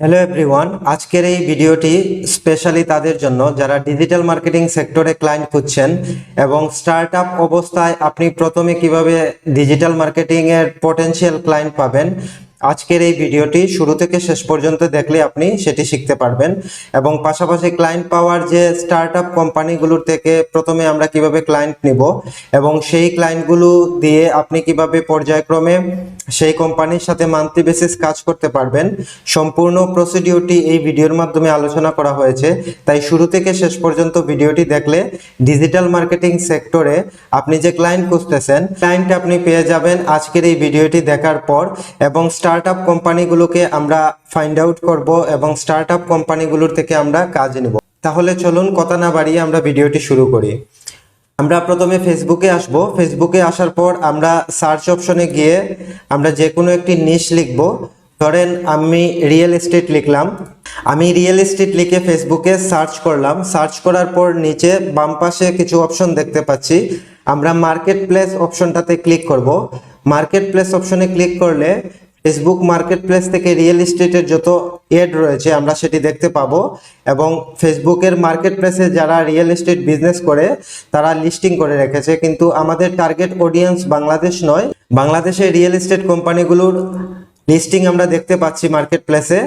Hello everyone আজকের এই ভিডিওটি স্পেশালি তাদের জন্য যারা ডিজিটাল মার্কেটিং সেক্টরে ক্লায়েন্ট খুঁজছেন এবং স্টার্ট আপ অবস্থায় আপনি প্রথমে কীভাবে ডিজিটাল মার্কেটিং এর পটেনশিয়াল ক্লায়েন্ট পাবেন আজকের এই ভিডিওটি শুরু থেকে শেষ পর্যন্ত দেখলে আপনি সেটি শিখতে পারবেন। এবং পাশাপাশি ক্লায়েন্ট পাওয়ার যে স্টার্ট আপ কোম্পানিগুলোর থেকে প্রথমে আমরা কীভাবে ক্লায়েন্ট নিব এবং সেই ক্লায়েন্টগুলো দিয়ে আপনি কীভাবে পর্যায়ক্রমে সেই কোম্পানির সাথে মান্থলি বেসিস কাজ করতে পারবেন, সম্পূর্ণ প্রসিডিউরটি এই ভিডিওর মাধ্যমে আলোচনা করা হয়েছে। তাই শুরু থেকে শেষ পর্যন্ত ভিডিওটি দেখলে ডিজিটাল মার্কেটিং সেক্টরে আপনি যে ক্লায়েন্ট খুঁজতেছেন ক্লায়েন্ট আপনি পেয়ে যাবেন আজকের এই ভিডিওটি দেখার পর এবং আপ কোম্পানিগুলোকে আমরা ফাইন্ড আউট করব এবং স্টার্ট আপ কোম্পানিগুলোর থেকে আমরা কাজ নেব। তাহলে চলুন কথা না বাড়িয়ে আমরা ভিডিওটি শুরু করি। আমরা প্রথমে ফেসবুকে আসব। ফেসবুকে আসার পর আমরা সার্চ অপশনে গিয়ে আমরা যে কোনো একটি নিশ লিখব। ধরেন আমি রিয়েল এস্টেট লিখলাম। আমি রিয়েল এস্টেট লিখে ফেসবুকে সার্চ করলাম। সার্চ করার পর নিচে বাম পাশে কিছু অপশন দেখতে পাচ্ছি। আমরা মার্কেট প্লেস অপশনটাতে ক্লিক করব। মার্কেট প্লেস অপশনে ক্লিক করলে ফেসবুক মার্কেট প্লেস থেকে রিয়েল এস্টেটের যত এড রয়েছে, আমরা সেটি দেখতে পাবো। এবং ফেসবুকের মার্কেট প্লেসে যারা রিয়েল এস্টেট বিজনেস করে, তারা লিস্টিং করে রেখেছে। কিন্তু আমাদের টার্গেট অডিয়েন্স বাংলাদেশ নয়। বাংলাদেশে রিয়েল এস্টেট কোম্পানিগুলোর লিস্টিং আমরা দেখতে পাচ্ছি মার্কেট প্লেসে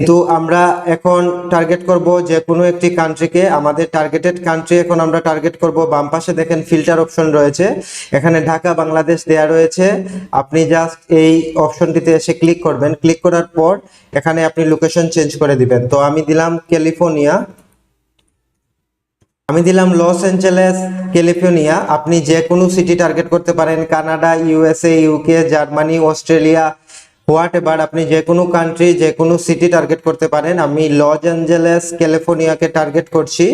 কিন্তু আমরা এখন টার্গেট করব যে কোনো একটি কান্ট্রিকে আমাদের টার্গেটেড কান্ট্রি এখন আমরা টার্গেট করব। বাম পাশে দেখেন ফিল্টার অপশন রয়েছে। এখানে ঢাকা, বাংলাদেশ দেয়া রয়েছে। আপনি জাস্ট এই অপশনটিতে এসে ক্লিক করবেন। ক্লিক করার পর এখানে আপনি লোকেশন চেঞ্জ করে দিবেন। তো আমি দিলাম ক্যালিফোর্নিয়া আমি দিলাম লস অ্যাঞ্জেলেস ক্যালিফোর্নিয়া আপনি যে কোনো সিটি টার্গেট করতে পারেন। Canada USA UK Germany Australia what এবার আপনি যে কোনো কান্ট্রি যে কোনো সিটি টার্গেট করতে পারেন। আমি লস অ্যাঞ্জেলেস ক্যালিফোর্নিয়াকে টার্গেট করছি।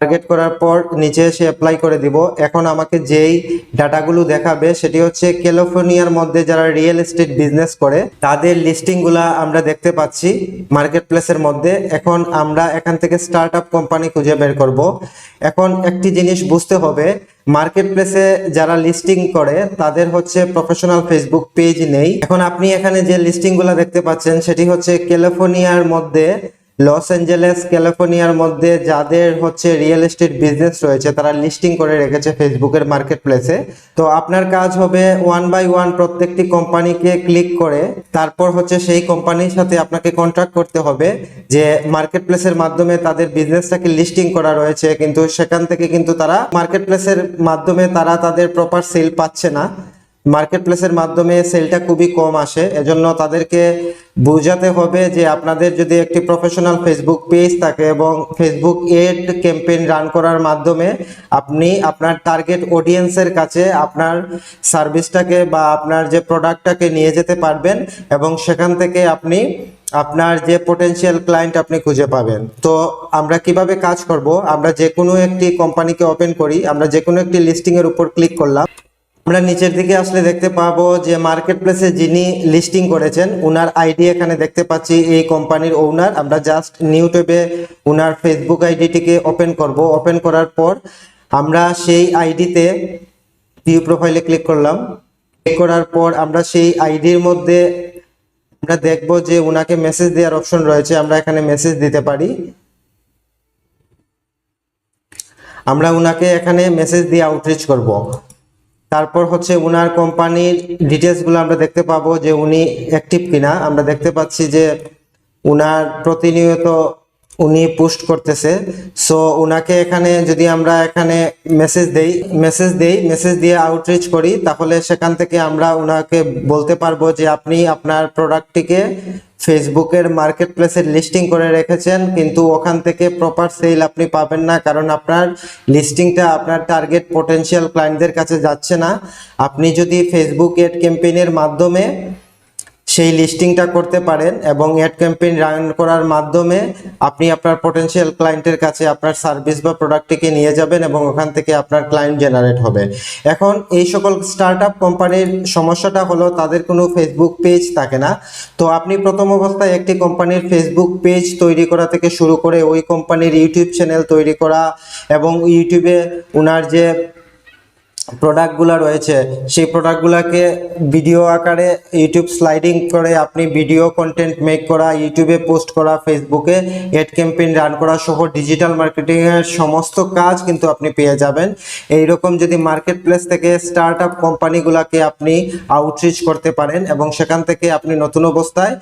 টার্গেট করার পর নিচে এসে অ্যাপ্লাই করে দিব। এখন আমাকে যেই ডাটাগুলো দেখাবে সেটি হচ্ছে ক্যালিফোর্নিয়ার মধ্যে যারা রিয়েল এস্টেট বিজনেস করে, তাদের লিস্টিংগুলা আমরা দেখতে পাচ্ছি মার্কেট প্লেসের মধ্যে। এখন আমরা এখান থেকে স্টার্ট আপ কোম্পানি খুঁজে বের করব। এখন একটি জিনিস বুঝতে হবে মার্কেট প্লেসে যারা লিস্টিং করে, তাদের হচ্ছে প্রফেশনাল ফেসবুক পেজ নেই। এখন আপনি এখানে যে লিস্টিংগুলো দেখতে পাচ্ছেন, সেটি হচ্ছে ক্যালিফোর্নিয়ার মধ্যে লস অ্যাঞ্জেলেস, ক্যালিফোর্নিয়ার মধ্যে যাদের হচ্ছে রিয়েল এস্টেট বিজনেস রয়েছে, তারা লিস্টিং করে রেখেছে ফেসবুকের মার্কেট প্লেসে তো আপনার কাজ হবে ওয়ান বাই ওয়ান প্রত্যেকটি কোম্পানিকে ক্লিক করে, তারপর হচ্ছে সেই কোম্পানির সাথে আপনাকে কন্ট্রাক্ট করতে হবে যে মার্কেট প্লেসের মাধ্যমে তাদের বিজনেসটাকে লিস্টিং করা রয়েছে, কিন্তু সেখান থেকে কিন্তু তারা মার্কেট প্লেসের মাধ্যমে তারা তাদের প্রপার সেল পাচ্ছে না। মার্কেট প্লেসের মাধ্যমে সেলটা খুবই কম আসে। এজন্য তাদেরকে বোঝাতে হবে যে আপনাদের যদি একটি প্রফেশনাল ফেসবুক পেজ থাকে এবং ফেসবুক এড ক্যাম্পেইন রান করার মাধ্যমে আপনি আপনার টার্গেট অডিয়েন্সের কাছে আপনার সার্ভিসটাকে বা আপনার যে প্রোডাক্টটাকে নিয়ে যেতে পারবেন এবং সেখান থেকে আপনি আপনার যে পোটেনশিয়াল ক্লায়েন্ট আপনি খুঁজে পাবেন। তো আমরা কীভাবে কাজ করব? আমরা যে কোনো একটি কোম্পানিকে ওপেন করি, আমরা যে কোনো একটি লিস্টিংয়ের উপর ক্লিক করলাম। আমরা নিচের দিকে আসলে দেখতে পাবো যে মার্কেট প্লেসে যিনি লিস্টিং করেছেন, উনার আইডি এখানে দেখতে পাচ্ছি এই কোম্পানির ওনার আমরা জাস্ট নিউ ট্যাবে উনার ফেসবুক আইডিটিকে ওপেন করব। ওপেন করার পর আমরা সেই আইডিতে ভিউ প্রোফাইলে ক্লিক করলাম। ক্লিক করার পর আমরা সেই আইডির মধ্যে আমরা দেখব যে উনাকে মেসেজ দেওয়ার অপশন রয়েছে। আমরা এখানে মেসেজ দিতে পারি। আমরা উনাকে এখানে মেসেজ দিয়ে আউটরিচ করব। তারপর হচ্ছে উনার কোম্পানির ডিটেলসগুলো আমরা দেখতে পাবো যে উনি অ্যাক্টিভ কিনা। আমরা দেখতে পাচ্ছি যে উনার প্রতিনিয়ত উনি পোস্ট করতেছে। সো উনাকে এখানে যদি আমরা এখানে মেসেজ দেই মেসেজ দেই মেসেজ দিয়ে আউটরিচ করি, তাহলে সেখান থেকে আমরা ওনাকে বলতে পারব যে আপনি আপনার প্রোডাক্টটিকে ফেসবুকের মার্কেট প্লেসে লিস্টিং করে রেখেছেন, কিন্তু ওখান থেকে প্রপার সেল আপনি পাবেন না, কারণ আপনার লিস্টিংটা আপনার টার্গেট পোটেনশিয়াল ক্লায়েন্টদের কাছে যাচ্ছে না। আপনি যদি ফেসবুক এড ক্যাম্পেইনের মাধ্যমে সেই লিস্টিংটা করতে পারেন এবং অ্যাড ক্যাম্পেইন রান করার মাধ্যমে আপনি আপনার পটেনশিয়াল ক্লায়েন্টের কাছে আপনার সার্ভিস বা প্রোডাক্টটিকে নিয়ে যাবেন এবং ওখান থেকে আপনার ক্লায়েন্ট জেনারেট হবে। এখন এই সকল স্টার্ট আপ কোম্পানির সমস্যাটা হলো তাদের কোনো ফেসবুক পেজ থাকে না। তো আপনি প্রথম অবস্থায় একটি কোম্পানির ফেসবুক পেজ তৈরি করা থেকে শুরু করে ওই কোম্পানির ইউটিউব চ্যানেল তৈরি করা এবং ইউটিউবে ওনার যে প্রোডাক্টগুলো রয়েছে, সেই প্রোডাক্টগুলোকে ভিডিও আকারে ইউটিউব স্লাইডিং করে আপনি ভিডিও কন্টেন্ট মেক করা ইউটিউবে পোস্ট করা ফেসবুকে এড ক্যাম্পেইন রান করা সহ ডিজিটাল মার্কেটিংয়ের সমস্ত কাজ কিন্তু আপনি পেয়ে যাবেন। এইরকম যদি মার্কেট প্লেস থেকে স্টার্ট আপ কোম্পানিগুলোকে আপনি আউটরিচ করতে পারেন এবং সেখান থেকে আপনি নতুন অবস্থায়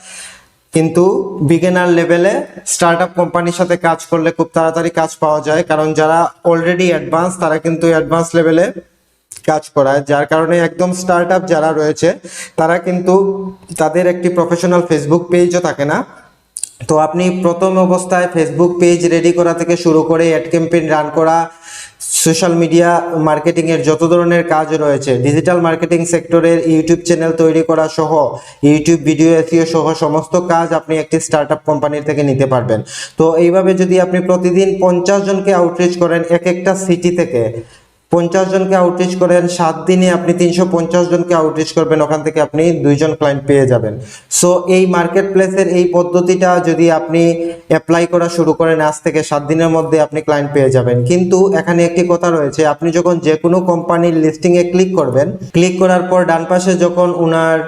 কিন্তু বিগিনার লেভেলে স্টার্ট আপ কোম্পানির সাথে কাজ করলে খুব তাড়াতাড়ি কাজ পাওয়া যায়, কারণ যারা অলরেডি অ্যাডভান্স তারা কিন্তু অ্যাডভান্স লেভেলে কাজ করায়, যার কারণে একদম স্টার্ট আপ যারা রয়েছে, তারা কিন্তু তাদের একটি প্রফেশনাল ফেসবুক পেজও থাকে না। তো আপনি প্রথম অবস্থায় ফেসবুক পেজ রেডি করা থেকে শুরু করে অ্যাড ক্যাম্পেইন রান করা সোশ্যাল মিডিয়া মার্কেটিং এর যত ধরনের কাজ রয়েছে ডিজিটাল মার্কেটিং সেক্টরের ইউটিউব চ্যানেল তৈরি করা সহ ইউটিউব ভিডিও এসিও সহ সমস্ত কাজ আপনি একটি স্টার্টআপ কোম্পানির থেকে নিতে পারবেন। তো এইভাবে যদি আপনি প্রতিদিন পঞ্চাশ জনকে আউটরিচ করেন এক একটা সিটি থেকে পঞ্চাশ জনকে আউটরিচ করেন, সাত দিনে আপনি তিনশো পঞ্চাশ জনকে আউটরিচ করবেন, ওখান থেকে আপনি দুইজন ক্লায়েন্ট পেয়ে যাবেন। সো এই মার্কেট প্লেসের এই পদ্ধতিটা যদি আপনি অ্যাপ্লাই করা শুরু করেন, আজ থেকে সাত দিনের মধ্যে আপনি ক্লায়েন্ট পেয়ে যাবেন। কিন্তু এখানে একটি কথা রয়েছে, আপনি যখন যে কোনো কোম্পানির লিস্টিংয়ে ক্লিক করবেন ক্লিক করার পর ডান পাশে যখন উনার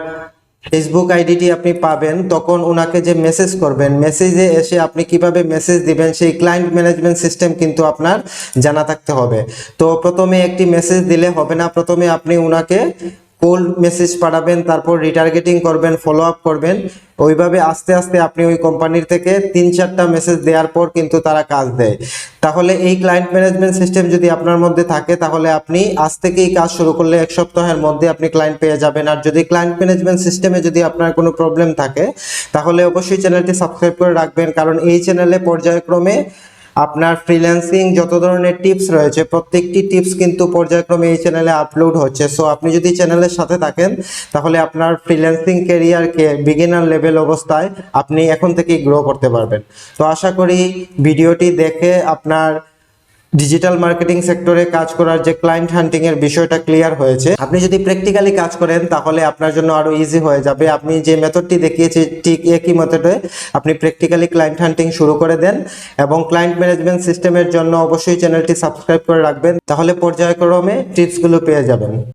ফেসবুক আইডিটি আপনি পাবেন, তখন ওনাকে যে মেসেজ করবেন মেসেজে এসে আপনি কীভাবে মেসেজ দিবেন, সেই ক্লায়েন্ট ম্যানেজমেন্ট সিস্টেম কিন্তু আপনার জানা থাকতে হবে। তো প্রথমে একটি মেসেজ দিলে হবে না, প্রথমে আপনি ওনাকে কোল্ড মেসেজ পাঠাবেন, তারপর রিটার্গেটিং করবেন ফলো আপ করবেন। ওইভাবে আস্তে আস্তে আপনি ওই কোম্পানির থেকে তিন চারটা মেসেজ দেওয়ার পর কিন্তু তারা কাজ দেয়। তাহলে এই ক্লায়েন্ট ম্যানেজমেন্ট সিস্টেম যদি আপনার মধ্যে থাকে, তাহলে আপনি আজ থেকেই কাজ শুরু করলে এক সপ্তাহের মধ্যে আপনি ক্লায়েন্ট পেয়ে যাবেন। আর যদি ক্লায়েন্ট ম্যানেজমেন্ট সিস্টেমে যদি আপনার কোনো প্রবলেম থাকে, তাহলে অবশ্যই চ্যানেলটি সাবস্ক্রাইব করে রাখবেন। কারণ এই চ্যানেলে পর্যায়ক্রমে আপনার ফ্রিল্যান্সিং যত ধরনের টিপস রয়েছে, প্রত্যেকটি টিপস কিন্তু পর্যায়ক্রমে এই চ্যানেলে আপলোড হচ্ছে। সো আপনি যদি চ্যানেলের সাথে থাকেন, তাহলে আপনার ফ্রিল্যান্সিং কেরিয়ারকে বিগিনার লেভেল অবস্থায় আপনি এখন থেকেই গ্রো করতে পারবেন। তো আশা করি ভিডিওটি দেখে আপনার ডিজিটাল মার্কেটিং সেক্টরে কাজ করার যে ক্লায়েন্ট হান্টিং এর বিষয়টা ক্লিয়ার হয়েছে, আপনি যদি প্র্যাকটিক্যালি কাজ করেন, তাহলে আপনার জন্য আরও ইজি হয়ে যাবে। আপনি যে মেথডটি দেখিয়েছি, ঠিক একই মেথডে আপনি প্র্যাকটিক্যালি ক্লায়েন্ট হান্টিং শুরু করে দেন এবং ক্লায়েন্ট ম্যানেজমেন্ট সিস্টেমের জন্য অবশ্যই চ্যানেলটি সাবস্ক্রাইব করে রাখবেন। তাহলে পর্যায়ক্রমে টিপসগুলো পেয়ে যাবেন।